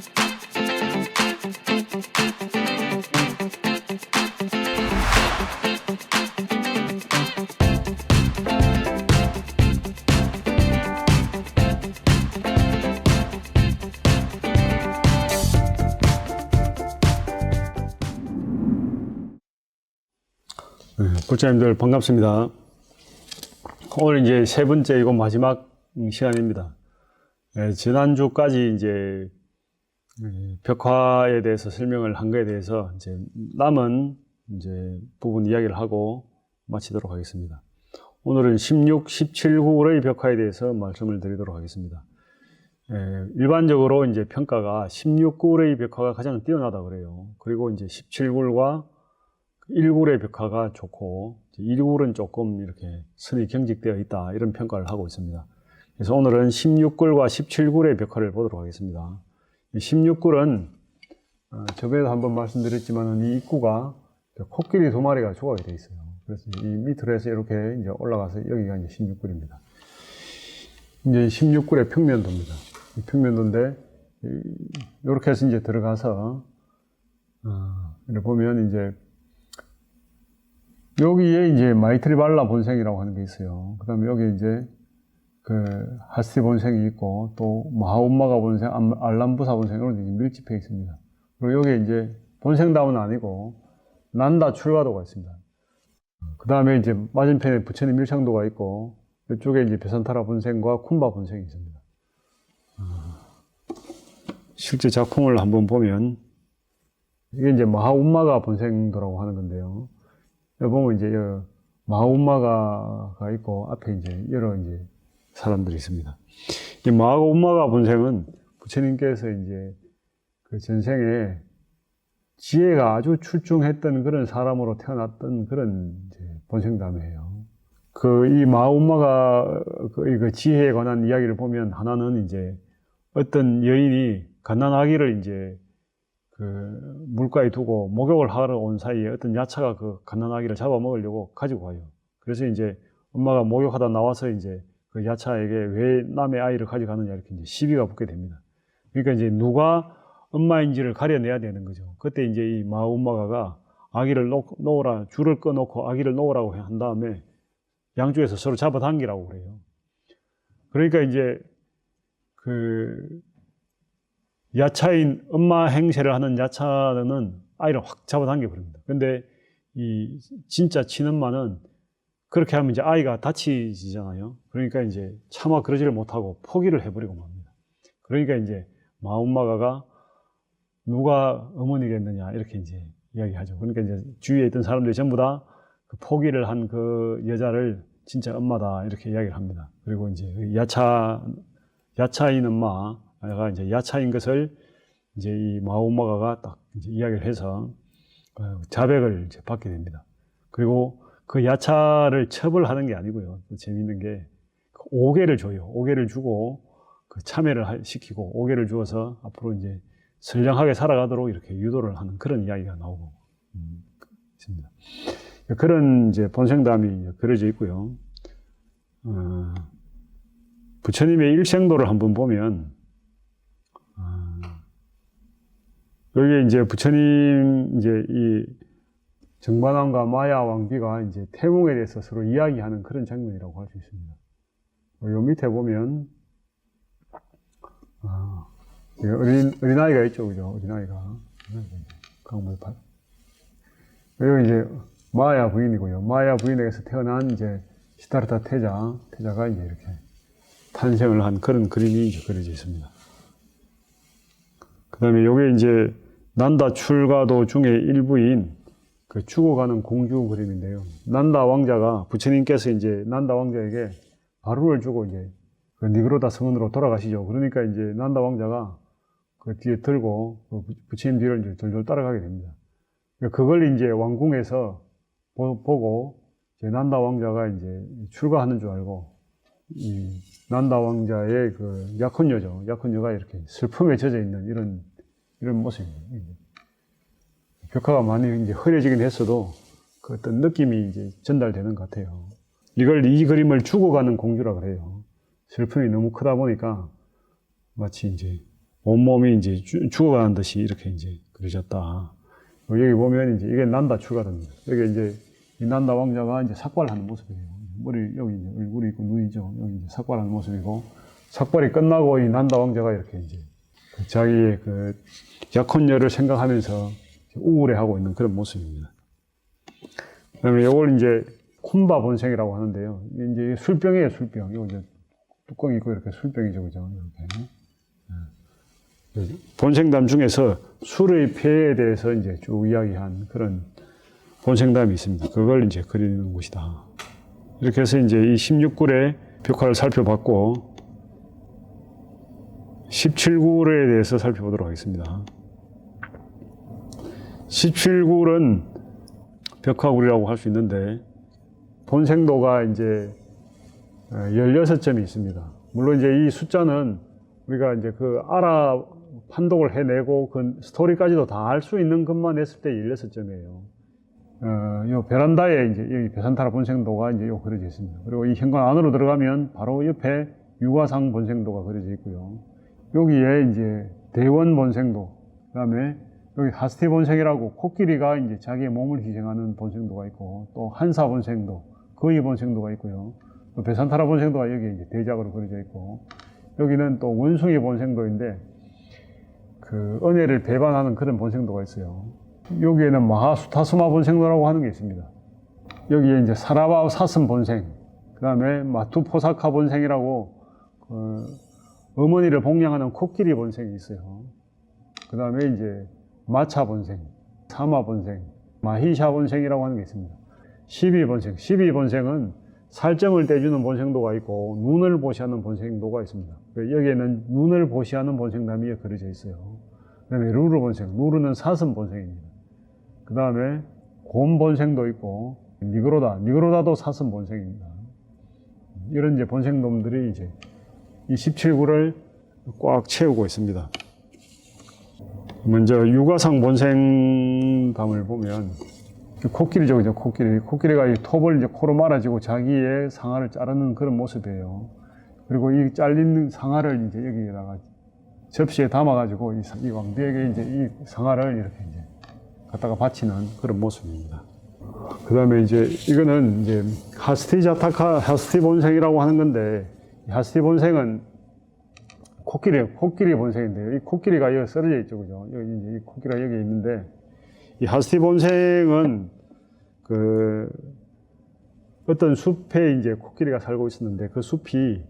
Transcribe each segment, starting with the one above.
네, 불자님들 반갑습니다. 오늘 이제 세 번째 이거 마지막 시간입니다. 예, 지난주까지 이제 예, 벽화에 대해서 설명을 한 거에 대해서 이제 남은 이제 부분 이야기를 하고 마치도록 하겠습니다. 오늘은 16, 17구의 벽화에 대해서 말씀을 드리도록 하겠습니다. 예, 일반적으로 이제 평가가 16굴의 벽화가 가장 뛰어나다 그래요. 그리고 이제 17굴과 1굴의 벽화가 좋고 1굴은 조금 이렇게 선이 경직되어 있다 이런 평가를 하고 있습니다. 그래서 오늘은 16굴과 17굴의 벽화를 보도록 하겠습니다. 16굴은 어, 저번에도 한번 말씀드렸지만 이 입구가 코끼리 두 마리가 조각이 되어 있어요. 그래서 이 밑으로 해서 이렇게 이제 올라가서 여기가 이제 16굴입니다. 이제 16굴의 평면도입니다. 이 평면도인데 이렇게 해서 이제 들어가서 어, 이렇게 보면 이제 여기에 이제 마이트리발라 본생이라고 하는 게 있어요. 그 다음에 여기 이제 그 하스티 본생이 있고 또 알- 알람부사 본생 게 이제 밀집해 있습니다. 그리고 여기 이제 본생다운 아니고 난다 출가도가 있습니다. 그 다음에 이제 맞은편에 부처님 밀창도가 있고 이쪽에 이제 베산타라 본생과 쿤바 본생이 있습니다. 아, 실제 작품을 한번 보면 이게 이제 마하움마가 본생도라고 하는 건데요. 여기 보면 이제 여 마하움마가가 있고 앞에 이제 여러 이제 사람들이 있습니다. 이 마하움마가 본생은 부처님께서 이제 그 전생에 지혜가 아주 출중했던 그런 사람으로 태어났던 그런 본생담이에요. 그 이 마하움마가 그, 그 지혜에 관한 이야기를 보면 하나는 이제 어떤 여인이 갓난아기를 이제 그 물가에 두고 목욕을 하러 온 사이에 어떤 야차가 그 갓난아기를 잡아먹으려고 가지고 가요. 그래서 이제 엄마가 목욕하다 나와서 이제 그 야차에게 왜 남의 아이를 가져가느냐 이렇게 이제 시비가 붙게 됩니다. 그러니까 이제 누가 엄마인지를 가려내야 되는 거죠. 그때 이제 이 마음마가가 아기를 놓, 놓으라 줄을 꺼놓고 아기를 놓으라고 한 다음에 양쪽에서 서로 잡아당기라고 그래요. 그러니까 이제 그 야차인 엄마 행세를 하는 야차는 아이를 확 잡아당겨 버립니다. 근데 이 진짜 친엄마는 그렇게 하면 이제 아이가 다치지잖아요. 그러니까 이제 차마 그러지를 못하고 포기를 해버리고 맙니다. 그러니까 이제 마음마가가 누가 어머니겠느냐 이렇게 이제 이야기하죠. 그러니까 이제 주위에 있던 사람들이 전부 다 그 포기를 한 그 여자를 진짜 엄마다 이렇게 이야기를 합니다. 그리고 이제 그 야차 야차인 엄마가 이제 야차인 것을 이제 이 마오마가가 딱 이야기를 해서 어, 자백을 받게 됩니다. 그리고 그 야차를 처벌하는 게 아니고요. 또 재밌는 게 오개를 줘요. 오개를 주고 그 참여를 하- 시키고 오개를 주어서 앞으로 이제 선량하게 살아가도록 이렇게 유도를 하는 그런 이야기가 나오고 음, 있습니다. 그런 이제 본생담이 그려져 있고요. 어, 부처님의 일생도를 한번 보면 어, 여기 이제 부처님 이제 이 정반왕과 마야 왕비가 이제 태몽에 대해서 서로 이야기하는 그런 장면이라고 할 수 있습니다. 어, 요 밑에 보면 아, 이 어린 어린아이가 있죠, 그죠? 어린아이가 강물팔. 여기 이제 마야 부인이고요. 마야 부인에게서 태어난 이제 시타르타 태자, 태자가 이제 이렇게 탄생을 한 그런 그림이 이제 그려져 있습니다. 그 다음에 요게 이제 난다 출가도 중에 일부인 그 죽어가는 공주 그림인데요. 난다 왕자가 부처님께서 이제 난다 왕자에게 바루를 주고 이제 그 니그로다 성원으로 돌아가시죠. 그러니까 이제 난다 왕자가 그 뒤에 들고 그 부- 부처님 뒤를 이제 돌돌 따라가게 됩니다. 그러니까 그걸 이제 왕궁에서 보, 고 이제 난다 왕자가 이제 출가하는 줄 알고 이 난다 왕자의 그 약혼녀죠. 약혼녀가 이렇게 슬픔에 젖어 있는 이런 이런 모습입니다. 벽화가 많이 이제 흐려지긴 했어도 그 어떤 느낌이 이제 전달되는 것 같아요. 이걸 이 그림을 죽어가는 공주라 그래요. 슬픔이 너무 크다 보니까 마치 이제 온몸이 이제 주- 죽어가는 듯이 이렇게 이제 그려졌다. 여기 보면 이제 이게 난다 추가됩니다. 여기 이제 이 난다 왕자가 이제 삭발하는 모습이에요. 머리 여기 이제 얼굴이 있고 눈이죠. 여기 이제 삭발하는 모습이고 삭발이 끝나고 이 난다 왕자가 이렇게 이제 그 자기의 그 약혼녀를 생각하면서 우울해하고 있는 그런 모습입니다. 그다음에 이걸 이제 쿤바 본생이라고 하는데요. 이제 술병이에요, 술병. 이거 이제 뚜껑이 있고 이렇게 술병이죠, 그죠? 이렇게. 예. 본생담 중에서 술의 폐에 대해서 이제 쭉 이야기한 그런 본생담이 있습니다. 그걸 이제 그리는 곳이다. 이렇게 해서 이제 이 16굴의 벽화를 살펴봤고, 17굴에 대해서 살펴보도록 하겠습니다. 17굴은 벽화굴이라고 할 수 있는데, 본생도가 이제 16점이 있습니다. 물론 이제 이 숫자는 우리가 이제 그 알아 판독을 해내고 그 스토리까지도 다 알 수 있는 것만 했을 때 16점이에요. 어, 요 베란다에 이제 여기 베산타라 본생도가 이제 요 그려져 있습니다. 그리고 이 현관 안으로 들어가면 바로 옆에 유가상 본생도가 그려져 있고요. 여기에 이제 대원 본생도, 그 다음에 여기 하스티 본생이라고 코끼리가 이제 자기의 몸을 희생하는 본생도가 있고, 또 한사 본생도, 거의 본생도가 있고요. 또 베산타라 본생도가 여기 이제 대작으로 그려져 있고, 여기는 또 원숭이 본생도인데, 그 은혜를 배반하는 그런 본생도가 있어요. 여기에는 마하수타스마 본생도라고 하는 게 있습니다. 여기에 이제 사라바 사슴 본생, 그 다음에 마투포사카 본생이라고 그 어머니를 복양하는 코끼리 본생이 있어요. 그 다음에 이제 마차 본생, 사마 본생, 마히샤 본생이라고 하는 게 있습니다. 12본생, 12본생은 살점을 떼주는 본생도가 있고 눈을 보시하는 본생도가 있습니다. 여기에는 눈을 보시하는 본생담이 그려져 있어요. 그 다음에 루르 본생, 루르는 사슴 본생입니다. 그 다음에 곰 본생도 있고 니그로다, 니그로다도 사슴 본생입니다. 이런 이제 본생놈들이 이제 이 17구를 꽉 채우고 있습니다. 먼저 유가상 본생담을 보면 코끼리죠, 그죠? 코끼리. 코끼리가 이 톱을 이제 코로 말아지고 자기의 상아를 자르는 그런 모습이에요. 그리고 이 잘린 상아를 이제 여기다가 접시에 담아가지고 이, 사- 이 왕비에게 이제 이 상아를 이렇게 이제 갖다가 바치는 그런 모습입니다. 그 다음에 이제 이거는 이제 하스티 자타카, 하스티 본생이라고 하는 건데, 이 하스티 본생은 코끼리, 코끼리 본생인데요. 이 코끼리가 여기 썰어져 있죠, 그죠? 여기 이 코끼리가 여기 있는데, 이 하스티 본생은 그 어떤 숲에 이제 코끼리가 살고 있었는데 그 숲이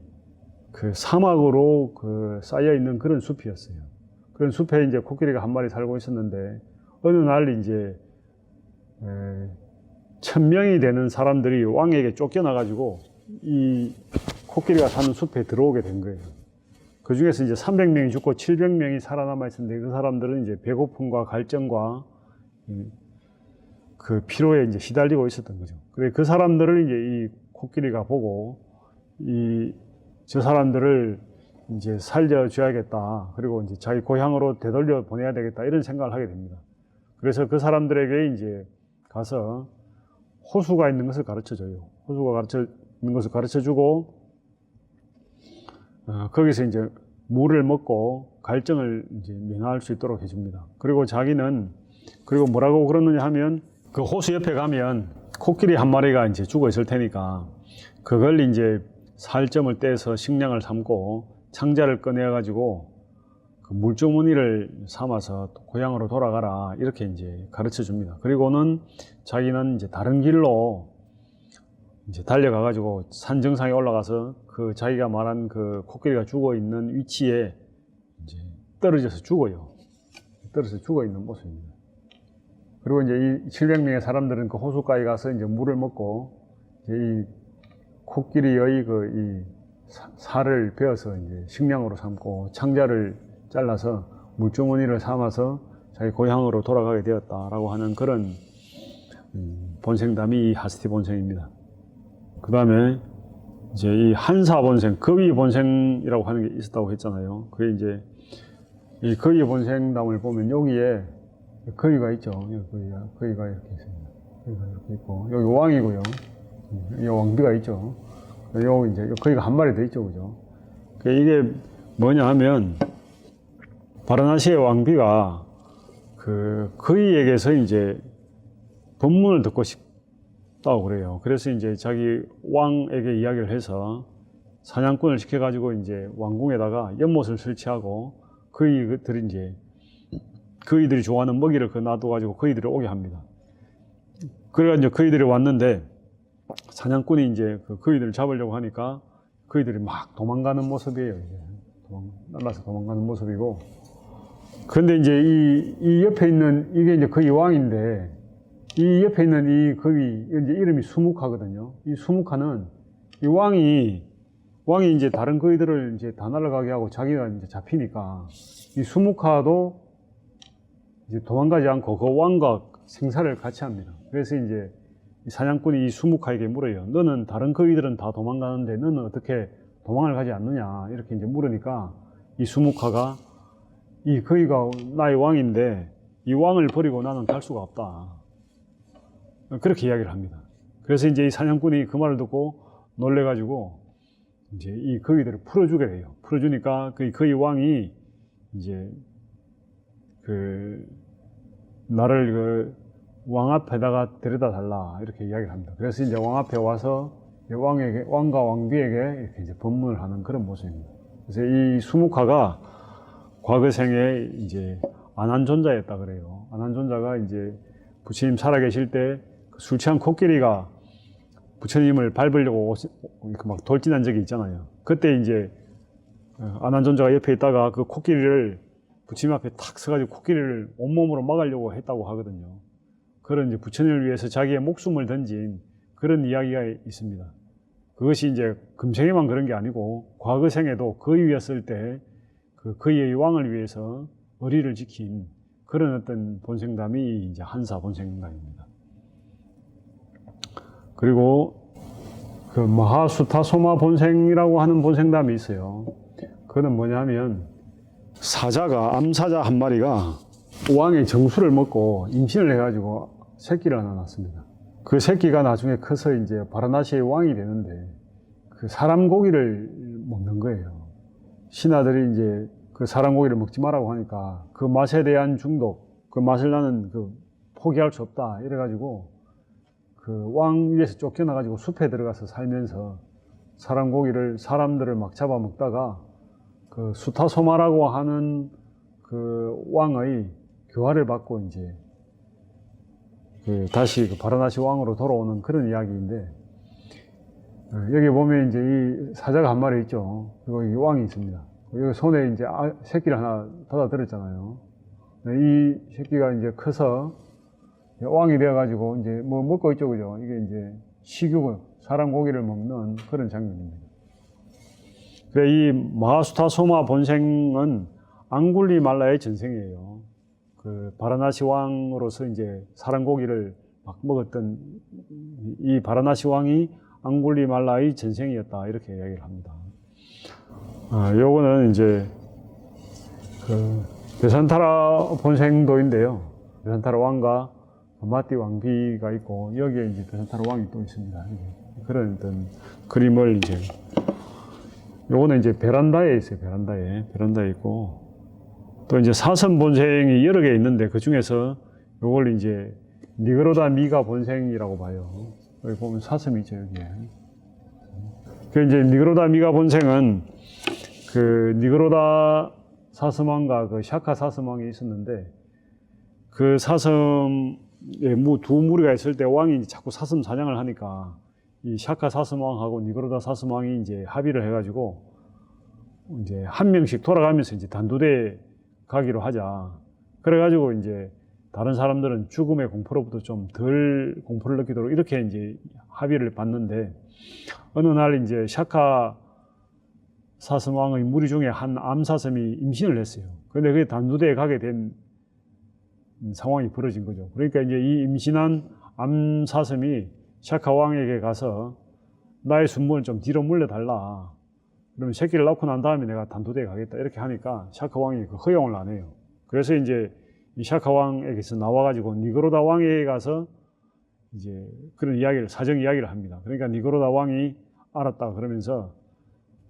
그 사막으로 그 쌓여 있는 그런 숲이었어요. 그런 숲에 이제 코끼리가 한 마리 살고 있었는데 어느 날 이제 에, 천 명이 되는 사람들이 왕에게 쫓겨나 가지고 이 코끼리가 사는 숲에 들어오게 된 거예요. 그 중에서 이제 300명이 죽고 700명이 살아남아 있었는데 그 사람들은 이제 배고픔과 갈증과 음, 그 피로에 이제 시달리고 있었던 거죠. 그래 그 사람들을 이제 이 코끼리가 보고 이 저 사람들을 이제 살려줘야겠다. 그리고 이제 자기 고향으로 되돌려 보내야 되겠다. 이런 생각을 하게 됩니다. 그래서 그 사람들에게 이제 가서 호수가 있는 것을 가르쳐 줘요. 호수가 가르쳐 있는 것을 가르쳐 주고 어, 거기서 이제 물을 먹고 갈증을 이제 면할 수 있도록 해줍니다. 그리고 자기는 그리고 뭐라고 그러느냐 하면 그 호수 옆에 가면 코끼리 한 마리가 이제 죽어 있을 테니까 그걸 이제 살점을 떼서 식량을 삼고 창자를 꺼내 가지고 그 물주머니를 삼아서 또 고향으로 돌아가라 이렇게 이제 가르쳐 줍니다. 그리고는 자기는 이제 다른 길로 이제 달려가 가지고 산 정상에 올라가서 그 자기가 말한 그 코끼리가 죽어 있는 위치에 이제 떨어져서 죽어요. 떨어져서 죽어 있는 모습입니다. 그리고 이제 이 700명의 사람들은 그 호수가에 가서 이제 물을 먹고 이제 이 코끼리의 그 이 살을 베어서 이제 식량으로 삼고 창자를 잘라서 물주머니를 삼아서 자기 고향으로 돌아가게 되었다라고 하는 그런 음, 본생담이 이 하스티 본생입니다. 그 다음에 이제 이 한사 본생, 거위 본생이라고 하는 게 있었다고 했잖아요. 그게 이제 이 거위 본생담을 보면 여기에 거위가 있죠. 여기 거위가, 거위가 이렇게 있습니다. 거위가 이렇게 있고 여기 왕이고요. 음, 이 왕비가 있죠. 요 이제 거위가 한 마리 더 있죠, 그죠? 그 이게 뭐냐 하면 바라나시의 왕비가 그 그이에게서 이제 법문을 듣고 싶 다고 그래요. 그래서 이제 자기 왕에게 이야기를 해서 사냥꾼을 시켜가지고 이제 왕궁에다가 연못을 설치하고 그이들이 이제 그이들이 좋아하는 먹이를 그 놔둬가지고 그이들을 오게 합니다. 그래가 이제 그이들이 왔는데 사냥꾼이 이제 그 그이들을 잡으려고 하니까 그이들이 막 도망가는 모습이에요. 도망, 날라서 도망가는 모습이고. 그런데 이제 이, 이 옆에 있는 이게 이제 거의 왕인데 이 옆에 있는 이 거위 이제 이름이 수묵하거든요. 이 수묵하는 이 왕이 왕이 이제 다른 거위들을 이제 다 날아가게 하고 자기가 이제 잡히니까 이 수묵하도 이제 도망가지 않고 그 왕과 생사를 같이 합니다. 그래서 이제 이 사냥꾼이 이 수묵하에게 물어요. 너는 다른 거위들은 다 도망가는데 너는 어떻게 도망을 가지 않느냐 이렇게 이제 물으니까 이 수묵하가 이 거위가 나의 왕인데 이 왕을 버리고 나는 갈 수가 없다. 그렇게 이야기를 합니다. 그래서 이제 이 사냥꾼이 그 말을 듣고 놀래가지고 이제 이 거위들을 풀어주게 돼요. 풀어주니까 그 거위 왕이 이제 그 나를 그 왕 앞에다가 데려다 달라 이렇게 이야기를 합니다. 그래서 이제 왕 앞에 와서 이 왕에게 왕과 왕비에게 이렇게 이제 법문을 하는 그런 모습입니다. 그래서 이 수묵화가 과거 생에 이제 안한존자였다 그래요. 안한존자가 이제 부처님 살아계실 때 술 취한 코끼리가 부처님을 밟으려고 막 돌진한 적이 있잖아요. 그때 이제 어, 안한존자가 옆에 있다가 그 코끼리를 부처님 앞에 탁 서가지고 코끼리를 온몸으로 막으려고 했다고 하거든요. 그런 이제 부처님을 위해서 자기의 목숨을 던진 그런 이야기가 있습니다. 그것이 이제 금생에만 그런 게 아니고 과거 생에도 거위였을 때그 거위의 왕을 위해서 의리를 지킨 그런 어떤 본생담이 이제 한사 본생담입니다. 그리고 그 마하수타소마 본생이라고 하는 본생담이 있어요. 그는 뭐냐면 사자가 암사자 한 마리가 왕의 정수를 먹고 임신을 해가지고 새끼를 하나 낳습니다. 그 새끼가 나중에 커서 이제 바라나시의 왕이 되는데 그 사람 고기를 먹는 거예요. 신하들이 이제 그 사람 고기를 먹지 말라고 하니까 그 맛에 대한 중독, 그 맛을 나는 그 포기할 수 없다 이래가지고 그 왕 위에서 쫓겨나가지고 숲에 들어가서 살면서 사람 고기를 사람들을 막 잡아먹다가 그 수타소마라고 하는 그 왕의 교화를 받고 이제 그 다시 그 바라나시 왕으로 돌아오는 그런 이야기인데 어, 여기 보면 이제 이 사자가 한 마리 있죠. 그리고 이 왕이 있습니다. 여기 손에 이제 아- 새끼를 하나 닫아 들었잖아요. 이 새끼가 이제 커서 왕이 되어가지고 이제 뭐 먹고 있죠, 그죠? 이게 이제 식육을 사람 고기를 먹는 그런 장면입니다. 그래 이 마하수타 소마 본생은 앙굴리 말라의 전생이에요. 그 바라나시 왕으로서 이제 사람 고기를 막 먹었던 이 바라나시 왕이 앙굴리 말라의 전생이었다 이렇게 이야기를 합니다. 아, 요거는 이제 그 베산타라 본생도인데요. 베산타라 왕과 마띠 왕비가 있고 여기에 이제 베산타라 왕이 또 있습니다. 그런 어떤 그림을 이제 요거는 이제 베란다에 있어요. 베란다에 베란다에 있고 또 이제 사선 본생이 여러 개 있는데 그 중에서 요걸 이제 니그로다 미가 본생이라고 봐요. 여기 보면 사슴이 있죠 여기에. 그 이제 니그로다 미가 본생은 그 니그로다 사슴왕과 그 샤카 사슴왕이 있었는데 그 사슴 의 무, 두 무리가 있을 때 왕이 자꾸 사슴 사냥을 하니까 이 샤카 사슴왕하고 니그로다 사슴왕이 이제 합의를 해가지고 이제 한 명씩 돌아가면서 이제 단두대 가기로 하자. 그래가지고 이제 다른 사람들은 죽음의 공포로부터 좀 덜 공포를 느끼도록 이렇게 이제 합의를 봤는데 어느 날 이제 샤카 사슴왕의 무리 중에 한 암사슴이 임신을 했어요. 근데 그게 단두대에 가게 된 상황이 벌어진 거죠. 그러니까 이제 이 임신한 암사슴이 샤카 왕에게 가서 나의 순문을 좀 뒤로 물려달라. 그러면 새끼를 낳고 난 다음에 내가 단두대에 가겠다. 이렇게 하니까 샤카 왕이 그 허용을 안 해요. 그래서 이제 이 샤카 왕에게서 나와가지고 니그로다 왕에게 가서 이제 그런 이야기를, 사정 이야기를 합니다. 그러니까 니그로다 왕이 알았다. 그러면서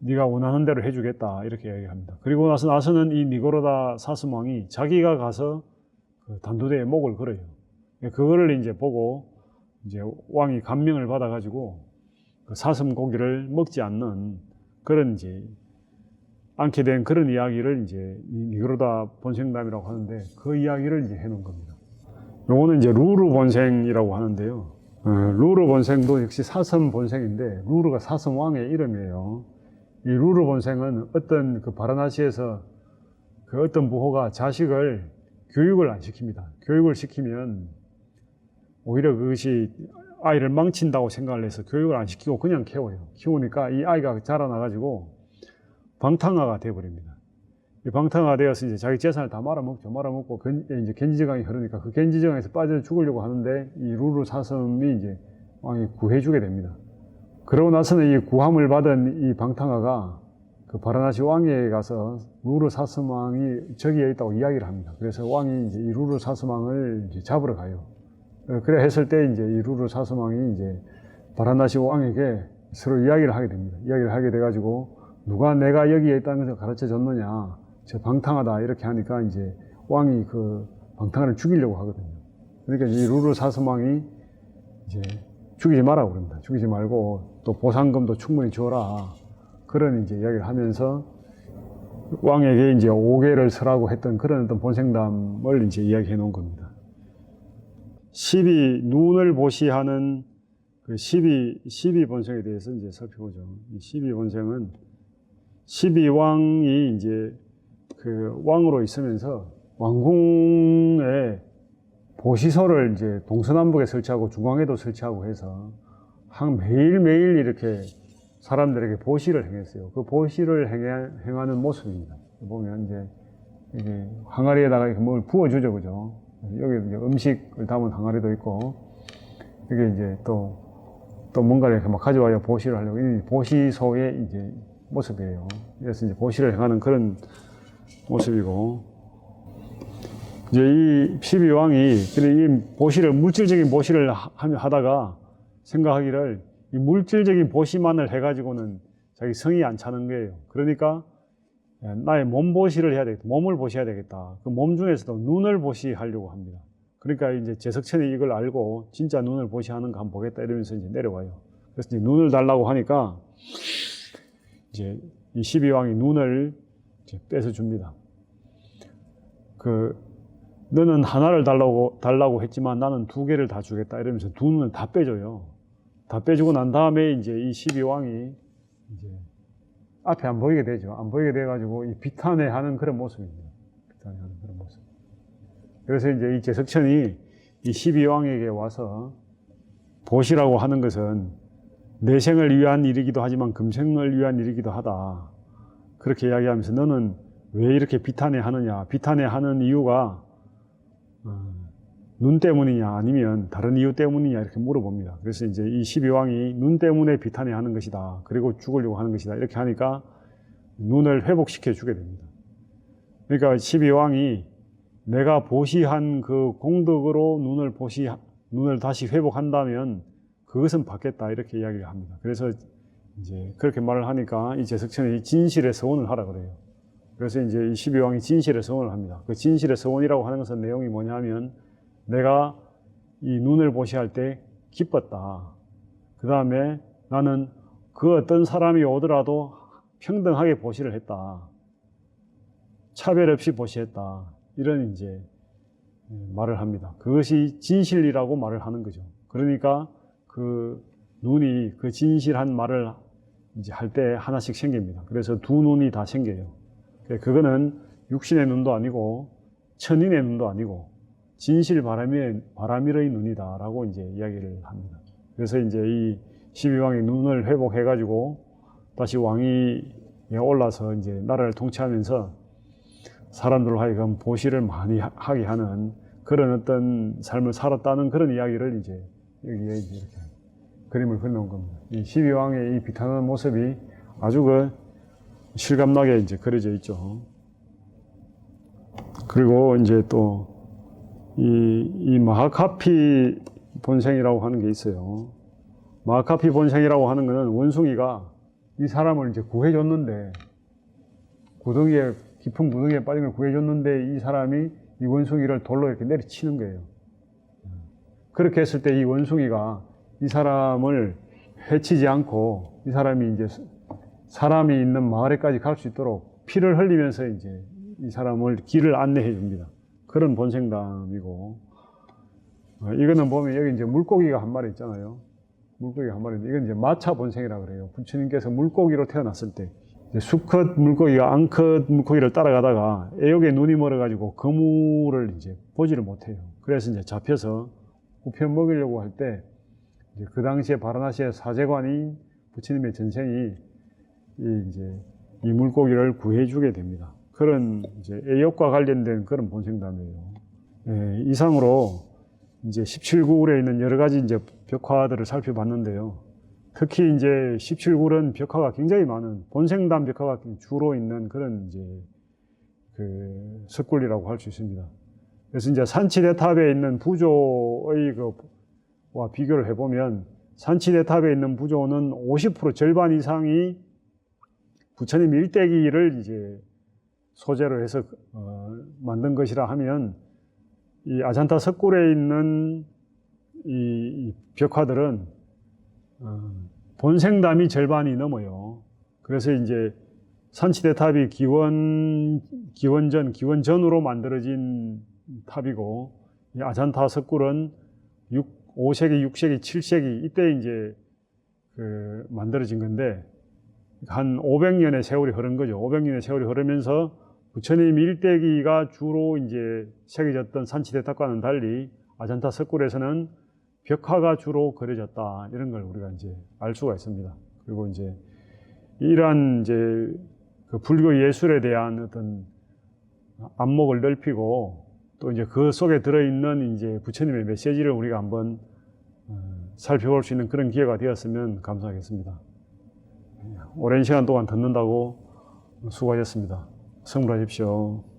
네가 원하는 대로 해주겠다 이렇게 이야기합니다. 그리고 나서 나서는 이 니고로다 사슴왕이 자기가 가서 그 단두대에 목을 걸어요. 그거를 이제 보고 이제 왕이 감명을 받아가지고 그 사슴 고기를 먹지 않는 그런 이제 않게 된 그런 이야기를 이제 이 니그로다 본생담이라고 하는데 그 이야기를 이제 해놓은 겁니다. 요거는 이제 루루 본생이라고 하는데요. 어, 루루 본생도 역시 사슴 본생인데 루루가 사슴 왕의 이름이에요. 이 루루 본생은 어떤 그 바라나시에서 그 어떤 부호가 자식을 교육을 안 시킵니다. 교육을 시키면 오히려 그것이 아이를 망친다고 생각을 해서 교육을 안 시키고 그냥 키워요. 키우니까 이 아이가 자라나가지고 방탕아가 되어버립니다. 이 방탕아가 되어서 이제 자기 재산을 다 말아먹죠. 말아먹고 건- 이제 겐지정이 흐르니까 그 겐지정에서 빠져 죽으려고 하는데 이 루루 사슴이 이제 왕이 구해주게 됩니다. 그러고 나서는 이 구함을 받은 이 방탕아가 그 바라나시 왕에 가서 루루 사슴왕이 저기에 있다고 이야기를 합니다. 그래서 왕이 이제 이 루루 사슴왕을 이제 잡으러 가요. 어, 그래 했을 때 이제 이 루루 사슴왕이 이제 바라나시 왕에게 서로 이야기를 하게 됩니다. 이야기를 하게 돼가지고 누가 내가 여기에 있다는 것을 가르쳐 줬느냐. 저 방탕하다. 이렇게 하니까 이제 왕이 그 방탕아를 죽이려고 하거든요. 그러니까 이 루루 사슴왕이 이제 죽이지 마라고 그럽니다. 죽이지 말고 또 보상금도 충분히 줘라. 그런 이제 이야기를 하면서 왕에게 이제 오계를 서라고 했던 그런 어떤 본생담을 이제 이야기해 놓은 겁니다. 12 눈을 보시하는 그 12, 12 본생에 대해서 이제 살펴보죠. 이12 본생은 12 왕이 이제 그 왕으로 있으면서 왕궁에 보시소를 이제 동서남북에 설치하고 중앙에도 설치하고 해서 한 매일매일 이렇게 사람들에게 보시를 행했어요. 그 보시를 행해, 행하는 모습입니다. 보면 이제 이게 항아리에다가 이렇게 뭘 부어주죠, 그죠? 여기 이제 음식을 담은 항아리도 있고, 이게 이제 또, 또 뭔가를 이렇게 막 가져와야 보시를 하려고, 이 보시소의 이제 모습이에요. 그래서 이제 보시를 행하는 그런 모습이고, 이제 이 12왕이 이 보시를, 물질적인 보시를 하다가 생각하기를 이 물질적인 보시만을 해가지고는 자기 성이 안 차는 거예요. 그러니까 예, 나의 몸 보시를 해야 되겠다. 몸을 보셔야 되겠다. 그 몸 중에서도 눈을 보시하려고 합니다. 그러니까 이제 제석천이 이걸 알고 진짜 눈을 보시하는 거 한번 보겠다 이러면서 이제 내려와요. 그래서 이제 눈을 달라고 하니까 이제 이 12왕이 눈을 이제 뺏어 줍니다. 그 너는 하나를 달라고 달라고 했지만 나는 두 개를 다 주겠다 이러면서 두 눈을 다 빼줘요. 다 빼주고 난 다음에 이제 이 12왕이 이제 앞에 안 보이게 되죠. 안 보이게 돼가지고 이 비탄해하는 그런 모습입니다. 비탄해하는 그런 모습. 그래서 이제 이 제석천이 이 12왕에게 와서 보시라고 하는 것은 내생을 위한 일이기도 하지만 금생을 위한 일이기도 하다. 그렇게 이야기하면서 너는 왜 이렇게 비탄해 하느냐? 비탄해 하는 이유가 어, 눈 때문이냐 아니면 다른 이유 때문이냐 이렇게 물어봅니다. 그래서 이제 이 12왕이 눈 때문에 비탄해 하는 것이다. 그리고 죽으려고 하는 것이다. 이렇게 하니까 눈을 회복시켜 주게 됩니다. 그러니까 12왕이 내가 보시한 그 공덕으로 눈을 보시 눈을 다시 회복한다면 그것은 받겠다 이렇게 이야기를 합니다. 그래서 이제 그렇게 말을 하니까 이 제석천이 진실의 서원을 하라 그래요. 그래서 이제 이 12왕이 진실의 서원을 합니다. 그 진실의 서원이라고 하는 것은 내용이 뭐냐면 내가 이 눈을 보시할 때 기뻤다. 그 다음에 나는 그 어떤 사람이 오더라도 평등하게 보시를 했다. 차별 없이 보시했다. 이런 이제 말을 합니다. 그것이 진실이라고 말을 하는 거죠. 그러니까 그 눈이 그 진실한 말을 이제 할 때 하나씩 생깁니다. 그래서 두 눈이 다 생겨요. 그거는 육신의 눈도 아니고 천인의 눈도 아니고 진실 바람의 바람이의 눈이다라고 이제 이야기를 합니다. 그래서 이제 이 12왕이 눈을 회복해 가지고 다시 왕위에 올라서 이제 나라를 통치하면서 사람들로 하여금 보시를 많이 하- 하게 하는 그런 어떤 삶을 살았다는 그런 이야기를 이제 여기에 이제 이렇게 그림을 그려놓은 겁니다. 이 12왕의 이 비탄한 모습이 아주 그 실감나게 이제 그려져 있죠. 그리고 이제 또 이, 이 마하카피 본생이라고 하는 게 있어요. 마하카피 본생이라고 하는 것은 원숭이가 이 사람을 이제 구해줬는데 구덩이에 깊은 구덩이에 빠진 걸 구해줬는데 이 사람이 이 원숭이를 돌로 이렇게 내리치는 거예요. 그렇게 했을 때 이 원숭이가 이 사람을 해치지 않고 이 사람이 이제 사람이 있는 마을에까지 갈 수 있도록 피를 흘리면서 이제 이 사람을 길을 안내해 줍니다. 그런 본생담이고 어, 이거는 보면 여기 이제 물고기가 한 마리 있잖아요. 물고기가 한 마리인데 이건 이제 마차 본생이라 그래요. 부처님께서 물고기로 태어났을 때 수컷 물고기가 암컷 물고기를 따라가다가 애욕에 눈이 멀어가지고 그물을 이제 보지를 못해요. 그래서 이제 잡혀서 우편 먹이려고 할 때 그 당시에 바라나시의 사제관인 부처님의 전생이 이 이제 이 물고기를 구해주게 됩니다. 그런 이제 애욕과 관련된 그런 본생담이에요. 예, 이상으로 이제 17구울에 있는 여러 가지 이제 벽화들을 살펴봤는데요. 특히 이제 17구울은 벽화가 굉장히 많은 본생담 벽화가 주로 있는 그런 이제 그 석굴이라고 할 수 있습니다. 그래서 이제 산치대탑에 있는 부조의 그와 비교를 해보면 산치대탑에 있는 부조는 50% 절반 이상이 부처님 일대기를 이제 소재로 해서 어, 만든 것이라 하면 이 아잔타 석굴에 있는 이, 이 벽화들은 어, 본생담이 절반이 넘어요. 그래서 이제 산치대 탑이 기원 기원전 기원전으로 만들어진 탑이고 이 아잔타 석굴은 6, 5세기, 6세기, 7세기 이때 이제 그 만들어진 건데 한 500년의 세월이 흐른 거죠. 500년의 세월이 흐르면서 부처님 일대기가 주로 이제 새겨졌던 산치대탑과는 달리 아잔타 석굴에서는 벽화가 주로 그려졌다 이런 걸 우리가 이제 알 수가 있습니다. 그리고 이제 이러한 이제 그 불교 예술에 대한 어떤 안목을 넓히고 또 이제 그 속에 들어있는 이제 부처님의 메시지를 우리가 한번 어, 살펴볼 수 있는 그런 기회가 되었으면 감사하겠습니다. 오랜 시간 동안 듣는다고 수고하셨습니다. 성불하십시오.